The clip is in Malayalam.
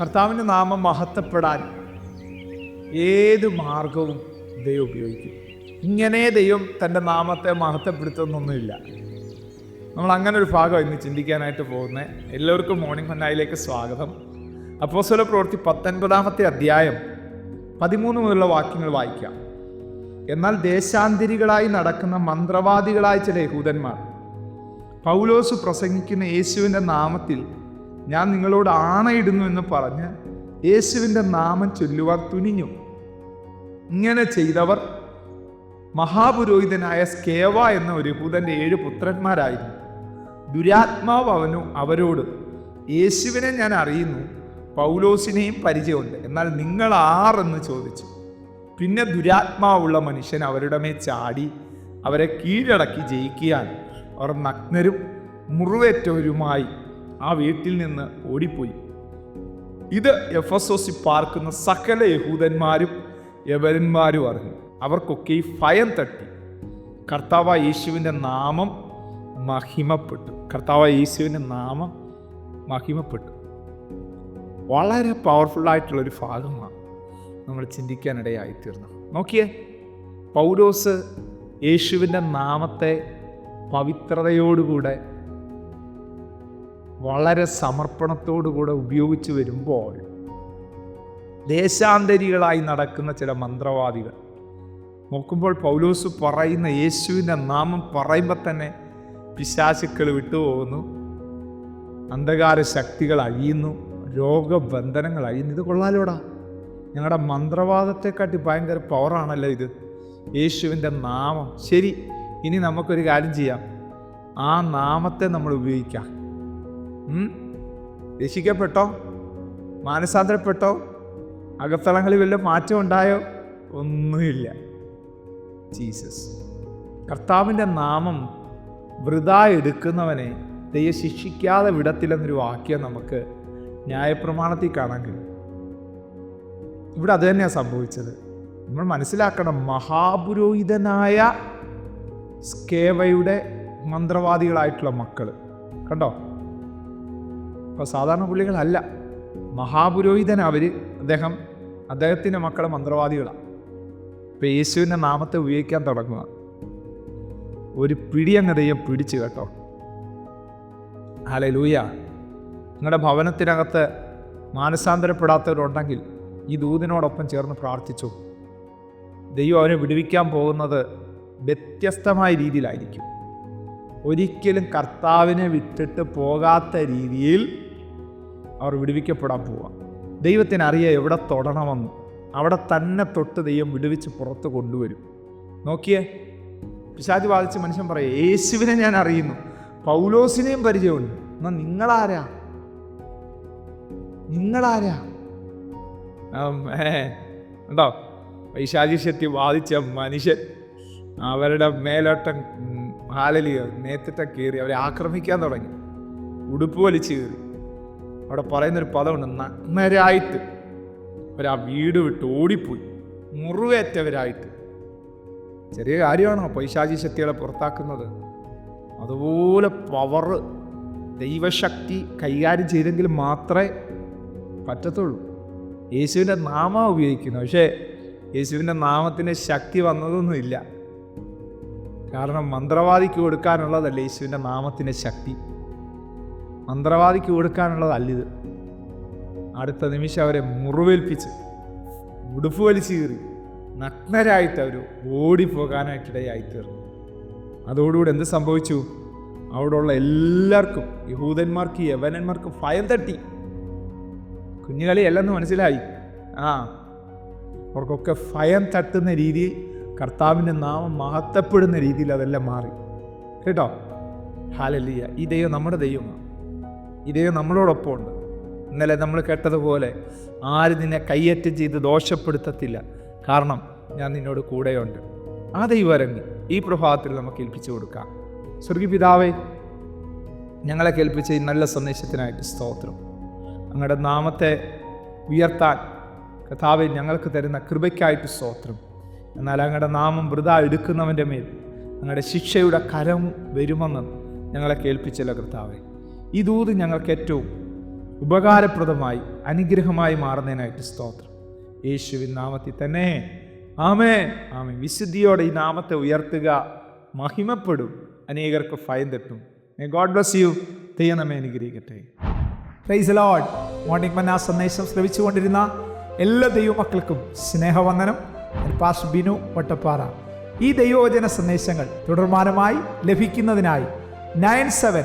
കർത്താവിന്റെ നാമം മഹത്വപ്പെടാൻ ഏത് മാർഗവും ദൈവം ഉപയോഗിക്കും. ഇങ്ങനെ ദൈവം തന്റെ നാമത്തെ മഹത്വപ്പെടുത്തുന്നൊന്നുമില്ല. നമ്മൾ അങ്ങനെ ഒരു ഭാഗം ഇന്ന് ചിന്തിക്കാനായിട്ട് പോകുന്നത് എല്ലാവർക്കും മോർണിംഗ് മന്നായിലേക്ക് സ്വാഗതം. അപ്പോസ്വല പ്രവൃത്തി പത്തൊൻപതാമത്തെ അധ്യായം പതിമൂന്ന് മുതലുള്ള വാക്യങ്ങൾ വായിക്കാം. എന്നാൽ ദേശാന്തരികളായി നടക്കുന്ന മന്ത്രവാദികളായ ചില യഹൂദന്മാർ പൗലോസ് പ്രസംഗിക്കുന്ന യേശുവിന്റെ നാമത്തിൽ ഞാൻ നിങ്ങളോട് ആണയിടുന്നു എന്ന് പറഞ്ഞ് യേശുവിന്റെ നാമം ചൊല്ലുവാൻ തുനിഞ്ഞു. ഇങ്ങനെ ചെയ്തവർ മഹാപുരോഹിതനായ സ്കേവ എന്ന ഒരു ഭൂതന്റെ ഏഴ് പുത്രന്മാരായിരുന്നു. ദുരാത്മാവ് അവനു അവരോട് യേശുവിനെ ഞാൻ അറിയുന്നു പൗലോസിനെയും പരിചയമുണ്ട് എന്നാൽ നിങ്ങൾ ആറെന്ന് ചോദിച്ചു. പിന്നെ ദുരാത്മാവുള്ള മനുഷ്യൻ അവരുടെ മേൽ ചാടി അവരെ കീഴടക്കി ജയിക്കാൻ അവർ നഗ്നരും മുറിവേറ്റവരുമായി ആ വീട്ടിൽ നിന്ന് ഓടിപ്പോയി. ഇത് എഫ് എസ് ഒ സി പാർക്കുന്ന സകല യഹൂദന്മാരും യവരന്മാരും അറിഞ്ഞു. അവർക്കൊക്കെ ഈ ഭയം തട്ടി. കർത്താവ് യേശുവിന്റെ നാമം മഹിമപ്പെട്ടു. കർത്താവ് യേശുവിന്റെ നാമം മഹിമപ്പെട്ടു. വളരെ ഒരു ഭാഗമാണ് നമ്മൾ ചിന്തിക്കാനിടയായിത്തീർന്നു നോക്കിയേ പൗലോസ് യേശുവിന്റെ നാമത്തെ പവിത്രതയോടുകൂടെ വളരെ സമർപ്പണത്തോടുകൂടെ ഉപയോഗിച്ച് വരുമ്പോൾ ദേശാന്തരികളായി നടക്കുന്ന ചില മന്ത്രവാദികൾ. നോക്കുമ്പോൾ പൗലോസ് പറയുന്ന യേശുവിന്റെ നാമം പറയുമ്പോൾ തന്നെ പിശാശുക്കൾ വിട്ടുപോകുന്നു. അന്ധകാര ശക്തികൾ അഴിയുന്നു. രോഗബന്ധനങ്ങൾ അഴിയുന്നു. ഇത് കൊള്ളാലോടാ. ഞങ്ങളുടെ മന്ത്രവാദത്തെക്കാട്ടി ഭയങ്കര പവറാണല്ലോ ഇത്. യേശുവിന്റെ നാമം. ശരി ഇനി നമുക്കൊരു കാര്യം ചെയ്യാം. ആ നാമത്തെ നമ്മൾ ഉപയോഗിക്കാം? രക്ഷിക്കപ്പെട്ടോ? മാനസാന്തരപ്പെട്ടോ? അകത്തളങ്ങളിൽ വല്ല മാറ്റം ഉണ്ടായോ? ഒന്നുമില്ല. ജീസസ് കർത്താവിന്റെ നാമം വൃതാ എടുക്കുന്നവനെ ദൈവം ശിക്ഷിക്കാതെ വിടത്തില്ലെന്നൊരു വാക്യം നമുക്ക് ന്യായപ്രമാണത്തിൽ കാണാൻ കഴിയും. ഇവിടെ അത് തന്നെയാണ് സംഭവിച്ചത്. നമ്മൾ മനസ്സിലാക്കണം മഹാപുരോഹിതനായ സ്കേവയുടെ മന്ത്രവാദികളായിട്ടുള്ള മക്കൾ കണ്ടോ? അപ്പോൾ സാധാരണ പുള്ളികളല്ല. മഹാപുരോഹിതൻ അവർ അദ്ദേഹം അദ്ദേഹത്തിന്റെ മക്കളെ മന്ത്രവാദികളാണ് ഇപ്പം യേശുവിന്റെ നാമത്തെ ഉപയോഗിക്കാൻ തുടങ്ങുക. ഒരു പിടി അങ്ങ് ദൈവം പിടിച്ചു കേട്ടോ. ഹലേ ലൂയ നിങ്ങളുടെ ഭവനത്തിനകത്ത് മാനസാന്തരപ്പെടാത്തവരുണ്ടെങ്കിൽ ഈ ദൂതിനോടൊപ്പം ചേർന്ന് പ്രാർത്ഥിച്ചു. ദൈവം അവനെ വിടുവിക്കാൻ പോകുന്നത് വ്യത്യസ്തമായ രീതിയിലായിരിക്കും. ഒരിക്കലും കർത്താവിനെ വിട്ടിട്ട് പോകാത്ത രീതിയിൽ അവർ വിടുവിക്കപ്പെടാൻ പോവുക ദൈവത്തിന് അറിയാം എവിടെ തൊടണമെന്ന്. അവിടെ തന്നെ തൊട്ട് ദൈവം വിടുവിച്ച് പുറത്ത് കൊണ്ടുവരും. നോക്കിയേ പിശാച് ബാധിച്ച് മനുഷ്യൻ പറയും യേശുവിനെ ഞാൻ അറിയുന്നു. പൗലോസിനെയും പരിചയമുണ്ട്. എന്നാൽ നിങ്ങളാരാ? നിങ്ങളാരാ? ഉണ്ടോ? പൈശാചിഷ്യത്തിൽ ബാധിച്ച മനുഷ്യൻ അവരുടെ മേലോട്ടം ഹാലലിയോ നേത്തിട്ട കയറി അവരെ ആക്രമിക്കാൻ തുടങ്ങി. ഉടുപ്പ് വലിച്ചു കയറി അവിടെ പറയുന്നൊരു പദമുണ്ട് നഗ്നരായിട്ട് അവർ ആ വീട് വിട്ട് ഓടിപ്പോയി മുറിവേറ്റവരായിട്ട് ചെറിയ കാര്യമാണോ പൈശാചി ശക്തികളെ പുറത്താക്കുന്നത്? അതുപോലെ പവർ ദൈവശക്തി കൈകാര്യം ചെയ്തെങ്കിൽ മാത്രമേ പറ്റത്തുള്ളൂ. യേശുവിന്റെ നാമം ഉപയോഗിക്കുന്നു പക്ഷേ യേശുവിന്റെ നാമത്തിന് ശക്തി വന്നതൊന്നുമില്ല കാരണം മന്ത്രവാദിക്ക് കൊടുക്കാനുള്ളതല്ല യേശുവിന്റെ നാമത്തിന്റെ ശക്തി. മന്ത്രവാദിക്ക് കൊടുക്കാനുള്ളതല്ലിത് അടുത്ത നിമിഷം അവരെ മുറിവേൽപ്പിച്ച് ഉടുപ്പ് വലിച്ചു കീറി നഗ്നരായിട്ട് അവർ ഓടിപ്പോകാനായിട്ടിടയായി തീർന്നു അതോടുകൂടി എന്ത് സംഭവിച്ചു? അവിടെയുള്ള എല്ലാവർക്കും യഹൂദന്മാർക്ക് യവനന്മാർക്കും ഭയം തട്ടി. കുഞ്ഞുകളിയല്ലെന്ന് മനസ്സിലായി. ആ അവർക്കൊക്കെ ഭയം തട്ടുന്ന രീതിയിൽ കർത്താവിന്റെ നാമം മഹത്വപ്പെടുന്ന രീതിയിൽ അതെല്ലാം മാറി. കേട്ടോ? ഹാലലിയ. ഈ ദൈവം നമ്മുടെ ദൈവമാണ്. ഈ നമ്മളോടൊപ്പമുണ്ട്. ഇന്നലെ നമ്മൾ കേട്ടതുപോലെ ആര് നിന്നെ കയ്യേറ്റം ചെയ്ത് ദോഷപ്പെടുത്തത്തില്ല. കാരണം ഞാൻ നിന്നോട് കൂടെയുണ്ട്. ആ ദൈവരങ്ങി ഈ പ്രഭാതത്തിൽ നമുക്ക് ഏൽപ്പിച്ചു കൊടുക്കാം. സ്വർഗി പിതാവേ ഞങ്ങളെ കേൾപ്പിച്ച ഈ നല്ല സന്ദേശത്തിനായിട്ട് സ്തോത്രം. അങ്ങയുടെ നാമത്തെ ഉയർത്താൻ കഥാവെ ഞങ്ങൾക്ക് തരുന്ന കൃപയ്ക്കായിട്ട് സ്തോത്രം. എന്നാൽ അങ്ങയുടെ നാമം വൃത എടുക്കുന്നവന്റെ മേൽ അങ്ങയുടെ ശിക്ഷയുടെ കരം വരുമെന്ന് ഞങ്ങളെ കേൾപ്പിച്ചല്ലോ കർത്താവെ. ഈ ദൂത് ഞങ്ങൾക്ക് ഏറ്റവും ഉപകാരപ്രദമായി അനുഗ്രഹമായി മാറുന്നതിനായിട്ട് സ്തോത്രം. യേശുവിൻ നാമത്തിൽ തന്നെ. ആമേ ആമേ വിശുദ്ധിയോടെ ഈ നാമത്തെ ഉയർത്തുക മഹിമപ്പെടും അനേകർക്ക് ഫയം തട്ടും. ഗോഡ് ബ്ലസ് യു തെയ്യ നമ്മെ അനുഗ്രഹിക്കട്ടെ. പ്രൈസ് ലോഡ് മോർണിംഗ് മന്ന സന്ദേശം ശ്രമിച്ചുകൊണ്ടിരുന്ന എല്ലാ ദൈവമക്കൾക്കും സ്നേഹവന്ദനം. പാസ് ബിനു വട്ടപ്പാറ. ഈ ദൈവവചന സന്ദേശങ്ങൾ തുടർമാനമായി ലഭിക്കുന്നതിനായി nine seven